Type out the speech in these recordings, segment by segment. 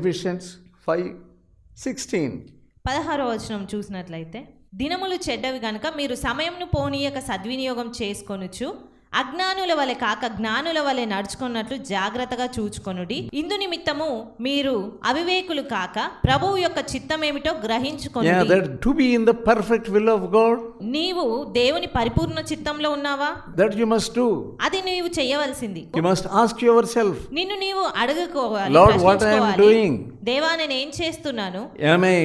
Ephesians five sixteen పదహారో వచనం చూసినట్లయితే దినములు చెడ్డవి గనుక మీరు సమయంను పోనీయక సద్వినియోగం చేసుకొనుచు అజ్ఞానుల వలె కాక జ్ఞానుల వలె నడుచుకున్నట్లు జాగ్రత్తగా చూచుకొనుడి ఇందు నిమిత్తము మీరు అవివేకులు కాక ప్రభువు యొక్క to be in the perfect will of God, నీవు దేవుని పరిపూర్ణ చిత్తంలో ఉన్నావా that you must do. అది నీవు చేయవలసింది You must ask yourself, నిన్ను నీవు అడుగుకోవాలి what I am ప్రశ్నించుకోవాలి. doing? దేవా నేను ఏం చేస్తున్నాను am I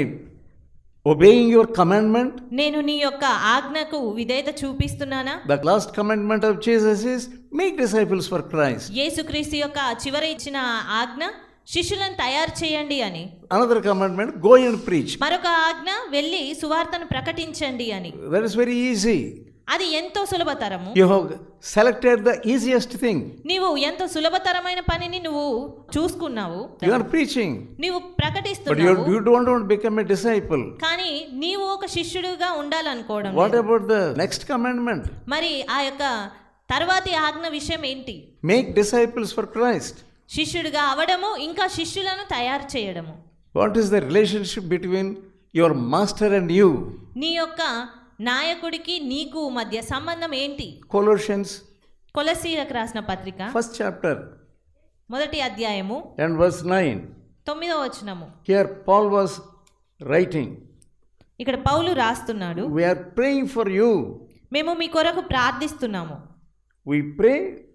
obeying your commandment? నేను నీ యొక్క ఆజ్ఞకు విధేయత చూపిస్తున్నానా The last commandment of Jesus is make disciples for Christ. యేసుక్రీస్తు యొక్క చివరి ఇచ్చిన ఆజ్ఞ శిష్యులను తయారు చేయండి అని Another commandment, go and preach. మరొక ఆజ్ఞ వెళ్ళి సువార్తను ప్రకటించండి అని That is very easy. అది ఎంతో సులభతరము. You have selected the easiest thing నీవు ఎంత సులభతరమైన పనిని నువ్వు చూసుకున్నావు. యు ఆర్ ప్రీచింగ్ నీవు ప్రకటిస్తున్నావు. But you don't want become a disciple కానీ నీవు ఒక శిష్యుడిగా ఉండాలనుకోవడం what about the next commandment మరి ఆ యొక్క తర్వాతి ఆజ్ఞ విషయం ఏంటి? మేక్ డిసైపుల్స్ ఫర్ క్రైస్ట్ శిష్యుడిగా అవడము ఇంకా శిష్యులను తయారు చేయడము. What is the relationship between your master and you నీ యొక్క నాయకుడికి నీకు మధ్య సంబంధం ఏంటి? కొలోషన్స్ కొలసీలకు రాసిన పత్రిక ఫస్ట్ చాప్టర్ మొదటి అధ్యాయము అండ్ వర్స్ నైన్ తొమ్మిదవ వచనము. హియర్ పౌల్ వాస్ రైటింగ్ ఇక్కడ పౌలు రాస్తున్నాడు వి ప్రేయింగ్ ఫర్ యూ మేము మీ కొరకు ప్రార్థిస్తున్నాము. We pray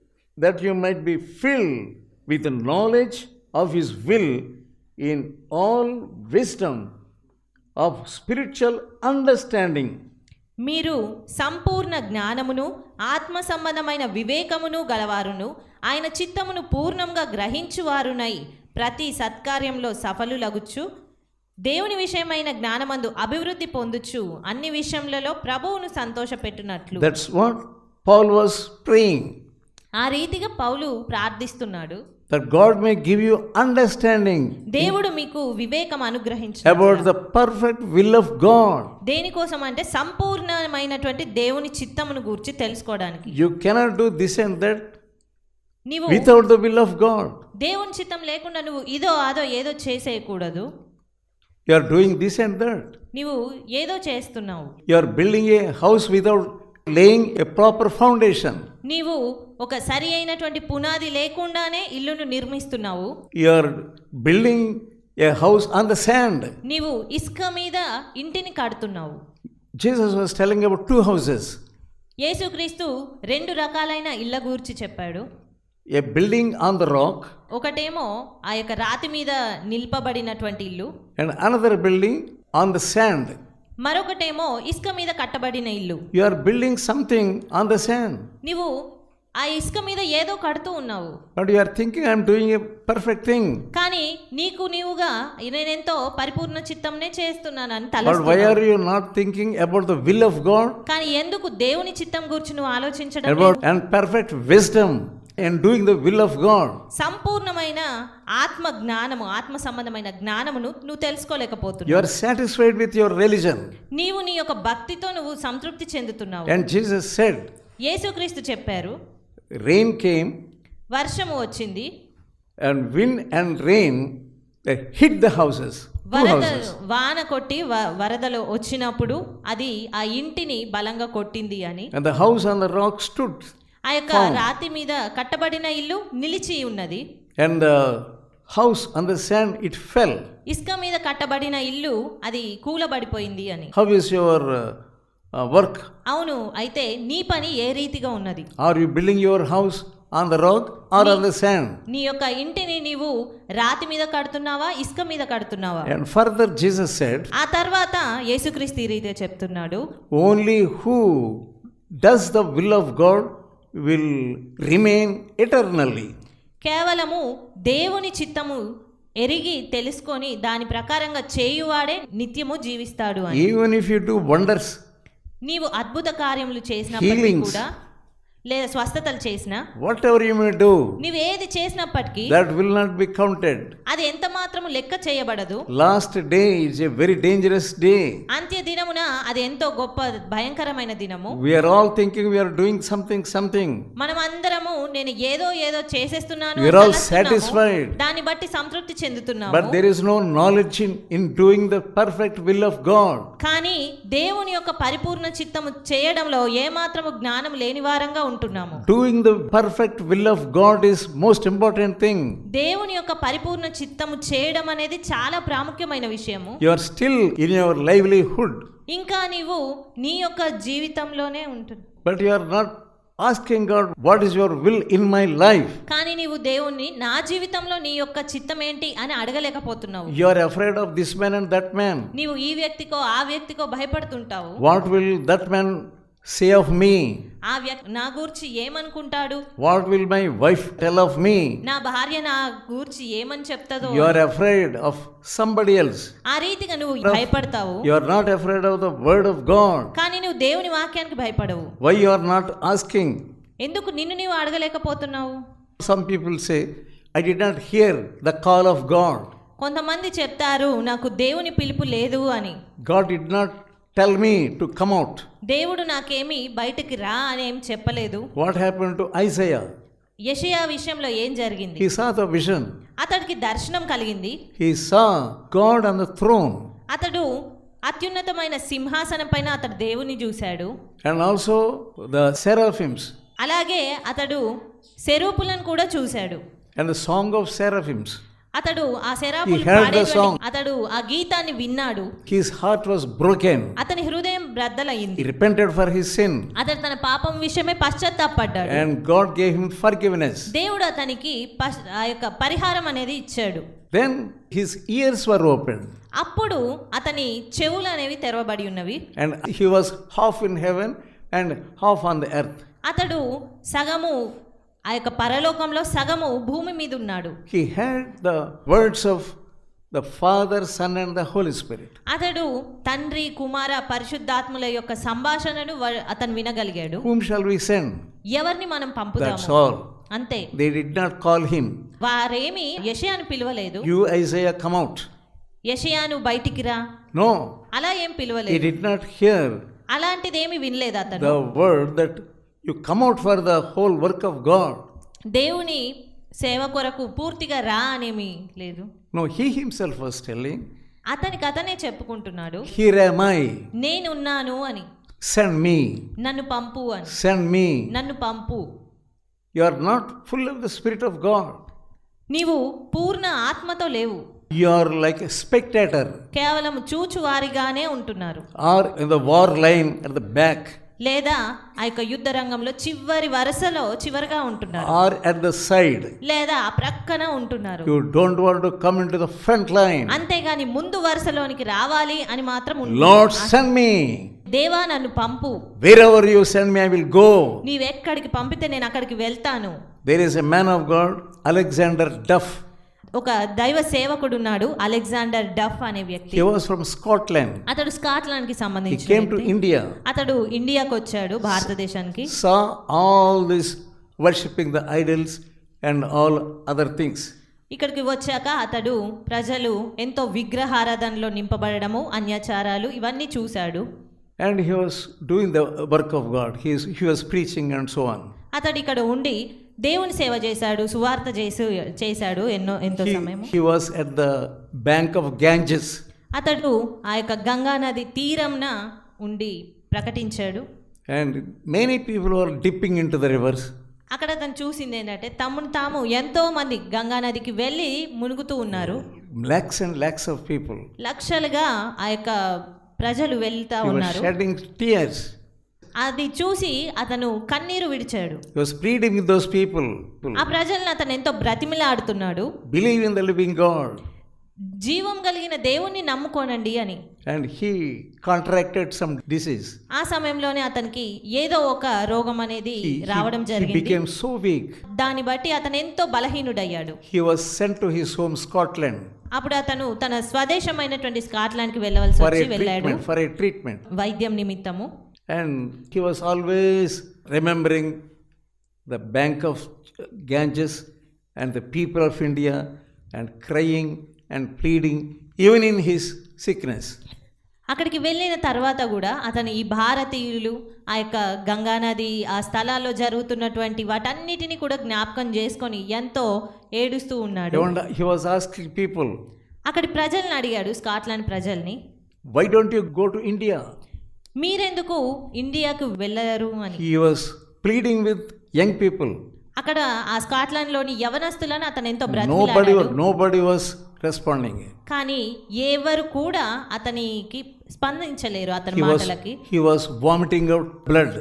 that you might be fill with knowledge of his will in all wisdom of spiritual understanding మీరు సంపూర్ణ జ్ఞానమును ఆత్మ సంబంధమైన వివేకమును గలవారును ఆయన చిత్తమును పూర్ణంగా గ్రహించువారునై ప్రతి సత్కార్యంలో సఫలులగుచ్చు దేవుని విషయమైన జ్ఞానమందు అభివృద్ధి పొందుచు అన్ని విషయములలో ప్రభువును సంతోషపెట్టునట్లు That's what Paul was praying. ఆ రీతిగా పౌలు ప్రార్థిస్తున్నాడు That God may give you understanding దేవుడు మీకు వివేకం అనుగ్రహించు about the perfect will of God. దేనికోసం అంటే సంపూర్ణమైనటువంటి దేవుని చిత్తమును గూర్చి తెలుసుకోవడానికి You cannot do this and that నీవు without the will of God. దేవుని చిత్తం లేకుండా నువ్వు ఇదో అదో ఏదో చేసేయకూడదు You are doing this and that. నీవు ఏదో చేస్తున్నావు You are building a house without laying a proper foundation నీవు ఒక సరి అయినటువంటి పునాది లేకుండానే ఇల్లును నిర్మిస్తున్నావు. You're building a house on the sand నీవు ఇసుక మీద ఇంటిని కడుతున్నావు. Jesus was telling about two houses యేసుక్రీస్తు రెండు రకాలైన ఇళ్ళ గురించి చెప్పాడు. A building on the rock ఒకటేమో ఆ యొక్క రాతి మీద నిల్పబడినటువంటి ఇల్లు. And another building on the sand మరొకటేమో ఇసుక మీద కట్టబడిన ఇల్లు. You are building something on the sand నీవు ఆ ఇసుక మీద ఏదో కడుతూ ఉన్నావు. But you are thinking I am doing a perfect thing కానీ నీకు నీవుగా నేను ఎంతో పరిపూర్ణ చిత్తమనే చేస్తున్నాను అని తలస్తున్నావు but why are you not thinking about the will of God కానీ ఎందుకు దేవుని చిత్తం గురించి నువ్వు ఆలోచించడం లేదు? And perfect wisdom and doing the will of God. సంపూర్ణమైన ఆత్మ జ్ఞానము ఆత్మ సంబంధమైన జ్ఞానమును నువ్వు తెలుసుకోలేకపోతున్నావు You are satisfied with your religion. నీవు నీ యొక్క భక్తితో నువ్వు సంతృప్తి చెందుతున్నావు And Jesus said, యేసుక్రీస్తు చెప్పారు Rain came, వర్షము వచ్చింది and wind and rain they hit the houses. Two వరద. వాన కొట్టి వరదలు వచ్చినప్పుడు అది ఆ ఇంటిని బలంగా కొట్టింది అని And the house on the rock stood. ఆ యొక్క రాతి మీద కట్టబడిన ఇల్లు నిలిచి ఉన్నది. And house on the sand it fell ఇస్క మీద కట్టబడిన ఇల్లు అది కూలబడిపోయింది అని. హౌ ఇస్ యువర్ వర్క్ అవును అయితే నీ పని ఏ రీతిగా ఉన్నది? Are you building your house on the rock or on the sand నీ యొక్క ఇంటిని నీవు రాతి మీద కడుతున్నావా ఇస్క మీద కడుతున్నావా? అండ్ ఫర్దర్ జీసస్ సెడ్ ఆ తర్వాత యేసుక్రీస్తు ఈ రీతిగా చెప్తున్నాడు. Only who does the will of God will remain eternally. కేవలము దేవుని చిత్తము ఎరిగి తెలుసుకొని దాని ప్రకారంగా చేయువాడే నిత్యము జీవిస్తాడు అని Even if you do wonders, నీవు అద్భుత కార్యములు చేసినప్పటికీ. కూడా లేదా స్వస్థతలు చేసిన? Whatever you may do నీవు ఏది చేసినప్పటికీ that will not be counted అది ఎంత మాత్రము లెక్క చేయబడదు? Last day is a very dangerous day అంత్య దినమున అది ఎంతో గొప్ప భయంకరమైన దినము. We are all thinking we are doing something something మనం అందరము నేను ఏదో ఏదో చేసేస్తున్నాను వి ఆర్ ఆల్ సాటిస్ఫైడ్ దాని బట్టి సంతృప్తి చెందుతున్నాము. But there is no knowledge in in doing the perfect will of God కానీ దేవుని యొక్క పరిపూర్ణ చిత్తము చేయడంలో ఏ ఏమాత్రము జ్ఞానం లేని వారంగా ఉంటున్నాము Doing the perfect will of God is most important thing. దేవుని యొక్క పరిపూర్ణ చిత్తము చేయడం అనేది చాలా ప్రాముఖ్యమైన విషయము You are still in your livelihood, ఇంకా నీవు నీ యొక్క జీవితంలోనే ఉంటుంది but you are not asking God, what is your will in my life? కానీ నీవు దేవుణ్ణి నా జీవితంలో నీ యొక్క చిత్తం ఏంటి అని అడగలేకపోతున్నావు You are afraid of this man and that man. నీవు ఈ వ్యక్తికో ఆ వ్యక్తికో భయపడుతుంటావు What will that man say of me? ఆ వ్యక్తి నా గూర్చి ఏమనుకుంటాడు What will my wife tell of me? నా భార్య నా గూర్చి ఏమని చెప్తుందో You are afraid of somebody else. ఆ రీతిగా నువ్వు భయపడతావు You are not afraid of the word of God. కానీ నువ్వు దేవుని వాక్యానికి భయపడవు Why you are not asking? ఎందుకు నిన్ను నీవు అడగలేకపోతున్నావు Some people say, I did not hear the call of God. కొంతమంది చెప్తారు నాకు దేవుని పిలుపు లేదు అని God did not tell me to come out. దేవుడు నాకేమి బయటికి రా అని ఏం చెప్పలేదు What happened to Isaiah? యెషయా విషయంలో ఏం జరిగింది He saw the vision. అతడికి దర్శనం కలిగింది He saw God on the throne అతడు అత్యున్నతమైన సింహాసనం పైన అతడు దేవుని చూశాడు and also the seraphims అలాగే అతడు సెరూపులను కూడా చూశాడు and the song of seraphims. అతడు ఆ శరాపులు పాడేటువంటి అతడు ఆ గీతాన్ని విన్నాడు. హిస్ హార్ట్ వాస్ బ్రోకెన్ అతని హృదయం బ్రద్దలైంది రిపెంటెడ్ ఫర్ హిస్ సిన్ అతడు తన పాపం విషయమే పశ్చాత్తాపడ్డాడు. And God gave him forgiveness దేవుడు అతనికి ఆ యొక్క పరిహారం అనేది ఇచ్చాడు. Then his ears were open అప్పుడు అతని చెవులు అనేవి తెరవబడి ఉన్నవి. And he was half in heaven and half on the earth అతడు సగము ఆ యొక్క పరలోకంలో సగము భూమి మీద ఉన్నాడు He heard the words of the Father, Son, and the Holy Spirit. అతడు తండ్రి కుమార పరిశుద్ధాత్ముల యొక్క సంభాషణను వ- అతను వినగలిగాడు Whom shall we send? ఎవరిని మనం That's పంపుతాము all. అంతే They did not call him. వారేమి యషయాను పిలవలేదు You, Isaiah, come out. యషయాను బయటికి రా No, అలా ఏం he పిలవలేదు did not hear అలాంటిదేమి వినలేదు అతను the word that you come out for the whole work of God. దేవుని సేవ కొరకు పూర్తిగా రా అనేమి లేదు No, he himself was telling, అతనికి అతనే చెప్పుకుంటున్నాడు Here am I, నేనున్నాను అని send me, నన్ను పంపు అని send me. నన్ను పంపు You are not full of the Spirit of God. నీవు పూర్ణ ఆత్మతో లేవు You are like a spectator కేవలం చూచువారిగానే ఉంటున్నారు or in the war line at the back లేదా ఆ యొక్క యుద్ధ రంగంలో చివరి వరుసలో చివరిగా ఉంటున్నారు. ఆర్ అట్ ద సైడ్ లేదా ఆ ప్రక్కన ఉంటున్నారు. You don't want come into the front line అంతే గాని ముందు వరుసలోనికి రావాలి అని మాత్రం ఉంటారు లార్డ్ మీ దేవా నన్ను పంపు. Wherever you send me I will go నీవు ఎక్కడికి పంపితే నేను అక్కడికి వెళ్తాను. There is a man of God Alexander Duff ఒక దైవ సేవకుడు ఉన్నాడు అలెగ్జాండర్ డఫ్ అనే వ్యక్తి. హి స్కాట్లాండ్ అతడు స్కాట్లాండ్కి సంబంధించి టు ఇండియా అతడు ఇండియాకి వచ్చాడు భారతదేశానికి saw all this worshipping the idols and all other things ఇక్కడికి వచ్చాక అతడు ప్రజలు ఎంతో విగ్రహారాధనలో నింపబడము అన్యాచారాలు ఇవన్నీ చూశాడు. And he was the work of God he he preaching and so on అతడు ఇక్కడ ఉండి దేవుని సేవ చేశాడు సువార్త చేసి చేశాడు ఎన్నో ఎంతో సమయం he was at the bank of Ganges. అతడు ఆ యొక్క గంగా నది తీరంన ఉండి ప్రకటించాడు And many people were dipping into the rivers. అక్కడ అతను చూసింది ఏంటంటే తమను తాము ఎంతో మంది గంగా నదికి వెళ్ళి మునుగుతూ ఉన్నారు Lakhs and lakhs of people. లక్షలుగా ఆ యొక్క ప్రజలు వెళ్తా ఉన్నారు shedding tears. అది చూసి అతను కన్నీరు విడిచాడు He was pleading with those people. ఆ ప్రజలను అతను ఎంతో బ్రతిమిలాడుతున్నాడు Believe in the living God. జీవం కలిగిన దేవుణ్ణి నమ్ముకోనండి అని And he contracted some disease. ఆ సమయంలోనే అతనికి ఏదో ఒక రోగం అనేది He, రావడం he, he జరిగింది became so weak. దాన్ని బట్టి అతను ఎంతో బలహీనుడయ్యాడు He was sent to his home, Scotland, అప్పుడు అతను తన స్వదేశమైనటువంటి స్కాట్లాండ్కి వెళ్ళవలసి for a వచ్చి వెళ్ళాడు treatment. For a treatment. వైద్యం నిమిత్తము and he was always remembering the bank of Ganges and the people of India and crying and pleading even in his sickness అక్కడికి వెళ్ళిన తర్వాత కూడా అతను ఈ భారతీయులు ఆ యొక్క గంగానది ఆ స్థలాల్లో జరుగుతున్నటువంటి వాటన్నిటిని కూడా జ్ఞాపకం చేసుకొని ఎంతో ఏడుస్తూ ఉన్నాడు. పీపుల్ అక్కడి ప్రజల్ని అడిగాడు స్కాట్లాండ్ ప్రజల్ని. Why don't you go to India మీరెందుకు ఇండియాకు వెళ్ళరు అని He was pleading with young people. అక్కడ ఆ స్కాట్లాండ్లోని యవనస్తులను అతను ఎంతో was- nobody was responding. కానీ ఎవరు కూడా అతనికి స్పందించలేరు అతని మాటలకి he was vomiting out blood.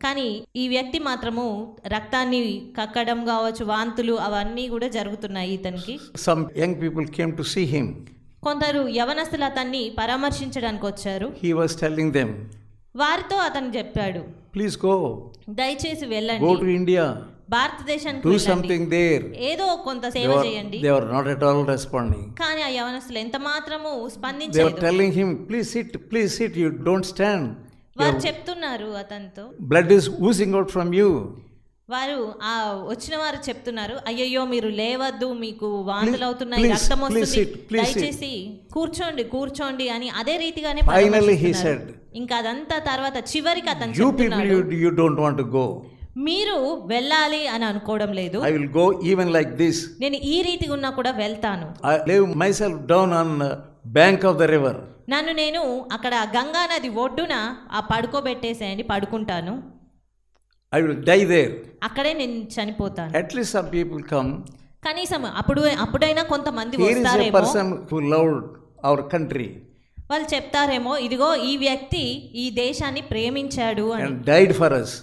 కానీ ఈ వ్యక్తి మాత్రము రక్తాన్ని కక్కడం కావచ్చు వాంతులు అవన్నీ కూడా జరుగుతున్నాయి ఇతనికి Some young people came to see him. కొందరు యవనస్తులు అతన్ని పరామర్శించడానికి వచ్చారు. హీ వాస్ టెల్లింగ్ దెమ్ వారితో అతను చెప్పాడు ప్లీజ్ గో దయచేసి వెళ్ళండి. గో టు ఇండియా భారతదేశానికి డు సంథింగ్ దేర్ ఏదో కొంత సేవ చేయండి. They are not at all responding కానీ ఆ యవనస్తులు ఎంత మాత్రము స్పందించలేదు. They are telling him please sit please sit you don't stand వారు చెప్తున్నారు అతనితో. Blood is oozing out from you వారు ఆ వచ్చిన వారు చెప్తున్నారు అయ్యయ్యో మీరు లేవద్దు మీకు వాంతులు అవుతున్నాయి రక్తం వస్తుంది. దయచేసి కూర్చోండి కూర్చోండి అని అదే రీతిగానే ఇంకా అదంతా తర్వాత చివరికి అతను you don't want to go. మీరు వెళ్ళాలి అని అనుకోవడం లేదు I will go even like this. నేను ఈ రీతిగా ఉన్నా కూడా వెళ్తాను myself down on the bank of the river. నన్ను నేను అక్కడ గంగా నది ఒడ్డున ఆ పడుకోబెట్టేసేయండి పడుకుంటాను ఐ విల్ డై దేర్ అక్కడే నేను చనిపోతాను. అట్లీస్ట్ సమ్ పీపుల్ కమ్ కనీసం అప్పుడు అప్పుడైనా కొంతమంది person who love our country వాళ్ళు చెప్తారేమో ఇదిగో ఈ వ్యక్తి ఈ దేశాన్ని ప్రేమించాడు డైడ్ ఫర్ అస్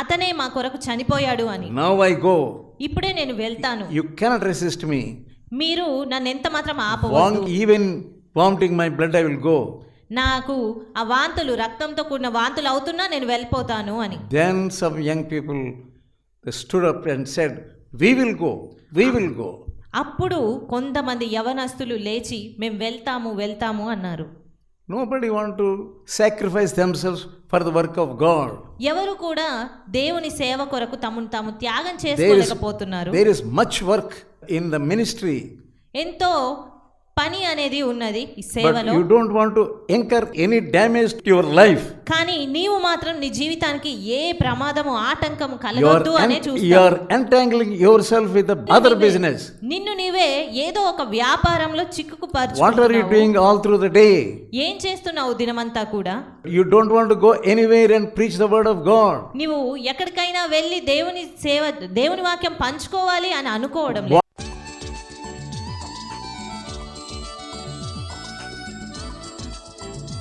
అతనే మా కొరకు చనిపోయాడు అని. నౌ ఐ గో ఇప్పుడే నేను వెళ్తాను. యు కెనాట్ రెసిస్ట్ మీ మీరు నన్ను ఎంత మాత్రం ఆపవద్దు. Even vomiting my blood I will go నాకు ఆ వాంతులు రక్తంతో కూడిన వాంతులు అవుతున్నా నేను వెళ్ళిపోతాను అని some young people they stood up and said, We will go. We will go. అప్పుడు కొంతమంది యవనస్తులు లేచి మేము వెళ్తాము వెళ్తాము అన్నారు Nobody want to sacrifice themselves for the work of God. ఎవరు కూడా దేవుని సేవ కొరకు తమను తాము త్యాగం చేసుకోలేకపోతున్నారు there is much work in the ministry, ఎంతో పని అనేది ఉన్నది సేవలో. You don't want to incur any damage your life కానీ నీవు మాత్రం నీ జీవితానికి ఏ ప్రమాదము ఆటంకము కలగొద్దు అనే చూస్తావు. You yourself with other business నిన్ను నీవే ఏదో ఒక వ్యాపారంలో చిక్కుకుపరుచుకున్నావు doing all through the day ఏం చేస్తున్నావు దినమంతా కూడా? You don't want go anywhere and preach the word of God నీవు ఎక్కడికైనా వెళ్ళి దేవుని సేవ దేవుని వాక్యం పంచుకోవాలి అని అనుకోవడం లేదు.